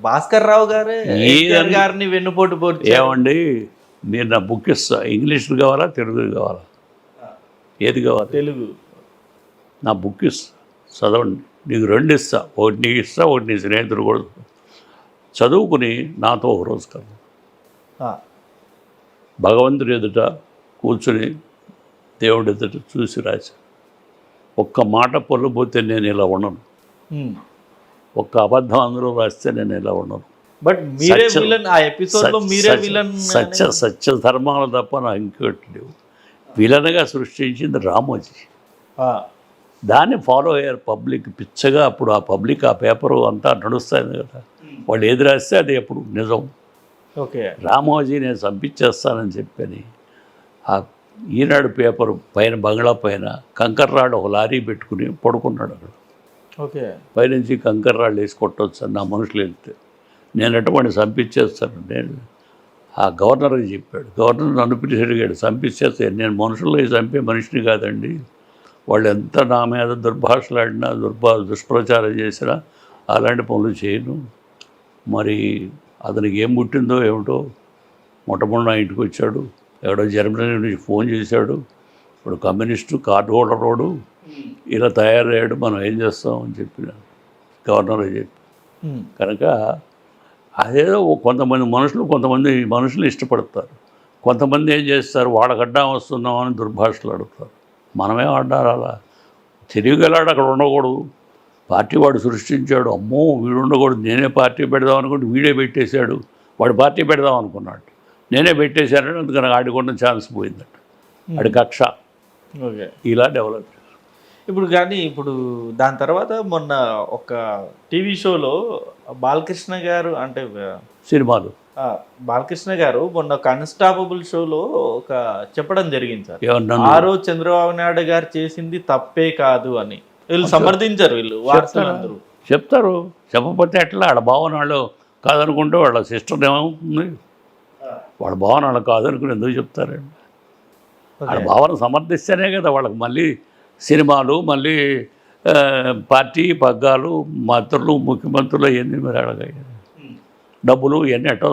భాస్కర్ రావు గారే గారిని వెన్నుపోటు పోటీ ఏమండి? నేను నా బుక్ ఇస్తా. ఇంగ్లీష్లో కావాలా తెలుగు కావాలా? ఏది కావాలి? తెలుగు. నా బుక్ ఇస్తా. చదవండి. నీకు రెండు ఇస్తా. ఒకటి నీకు ఇస్తా ఒకటి నీ స్నేహితుడు కూడా చదువుకుని నాతో ఒక రోజు కాదు భగవంతుడి ఎదుట కూర్చుని దేవుడి ఎదుట చూసి రాశా ఒక్క మాట పొల్లుపోతే నేను ఇలా ఉండను. ఒక్క అబద్ధం అందులో రాస్తే నేను ఇలా ఉండను. బట్ మీరే సత్యం. విలన్ ఆ సత్య- మీరే సత్య- విలన్ సత్య సత్య ధర్మాలు తప్ప నాకు ఇంకోటి లేవు విలన్గా సృష్టించింది రామోజీ. దాన్ని ఫాలో అయ్యారు పబ్లిక్ పిచ్చగా అప్పుడు ఆ పబ్లిక్ ఆ పేపరు అంతా నడుస్తుంది కదా. వాళ్ళు ఏది రాస్తే అది ఎప్పుడు నిజం. ఓకే. రామోజీ నేను చంపించేస్తానని చెప్పని ఆ ఈనాడు పేపర్ పైన బంగ్లా పైన కంకర్రాడు ఒక లారీ పెట్టుకుని పడుకున్నాడు అక్కడ. ఓకే. పైనుంచి కంకర్రాళ్ళు వేసి కొట్టవచ్చు అని నా మనుషులు వెళ్తే. నేను ఎటువంటి చంపించేస్తాను నేను ఆ గవర్నర్కి చెప్పాడు. గవర్నర్ నన్ను పిలిచి అడిగాడు చంపించేస్తాను నేను మనుషుల్లో చంపే మనిషిని కాదండి. వాళ్ళు ఎంత నా మీద దుర్భాషలాడినా దుర్భా దుష్ప్రచారం చేసినా అలాంటి పనులు చేయను. మరి అతనికి ఏం పుట్టిందో ఏమిటో మొట్టమొదటి నా ఇంటికి వచ్చాడు. ఎవడో జర్మనీ నుంచి ఫోన్ చేశాడు. ఇప్పుడు కమ్యూనిస్టు కార్డు హోల్డర్ వాడు. ఇలా తయారయ్యాడు మనం ఏం చేస్తాం అని చెప్పిన గవర్నర్ చెప్పి. కనుక అదేదో కొంతమంది మనుషులు కొంతమంది మనుషులు ఇష్టపడతారు. కొంతమంది ఏం చేస్తారు వాళ్ళకి అడ్డం వస్తున్నాం అని దుర్భాషలు అడుగుతారు. మనమే ఆడాలి అలా తెలివిగలాడు అక్కడ ఉండకూడదు. పార్టీ వాడు సృష్టించాడు అమ్మో వీడు ఉండకూడదు నేనే పార్టీ పెడదాం అనుకుంటే వీడే పెట్టేశాడు. వాడు పార్టీ పెడదాం అనుకున్నాడు. నేనే పెట్టేశానని అందుకని ఆడుకున్న ఛాన్స్ పోయిందట. ఆడి కక్ష. ఓకే. ఇలా డెవలప్. ఇప్పుడు కానీ ఇప్పుడు దాని తర్వాత మొన్న ఒక టీవీ షోలో బాలకృష్ణ గారు అంటే సినిమాలు. బాలకృష్ణ గారు మొన్న కన్స్టాపబుల్ షోలో ఒక చెప్పడం జరిగింది సార్. ఏమన్నా ఆ రోజు చంద్రబాబు నాయుడు గారు చేసింది తప్పే కాదు అని. వీళ్ళు సమర్థించారు వీళ్ళు వార్తలందరూ చెప్తారు. చెప్పకపోతే ఎట్లా? వాళ్ళ భావన వాళ్ళు కాదనుకుంటే వాళ్ళ సిస్టర్ ఏమవుతుంది వాళ్ళ భావన వాళ్ళు కాదనుకుని ఎందుకు చెప్తారండి వాళ్ళ భావన సమర్థిస్తేనే కదా వాళ్ళకి మళ్ళీ సినిమాలు మళ్ళీ పార్టీ పగ్గాలు మంత్రులు ముఖ్యమంత్రులు ఇవన్నీ మరి అడగాయి డబ్బులు ఇవన్నీ ఎట్ట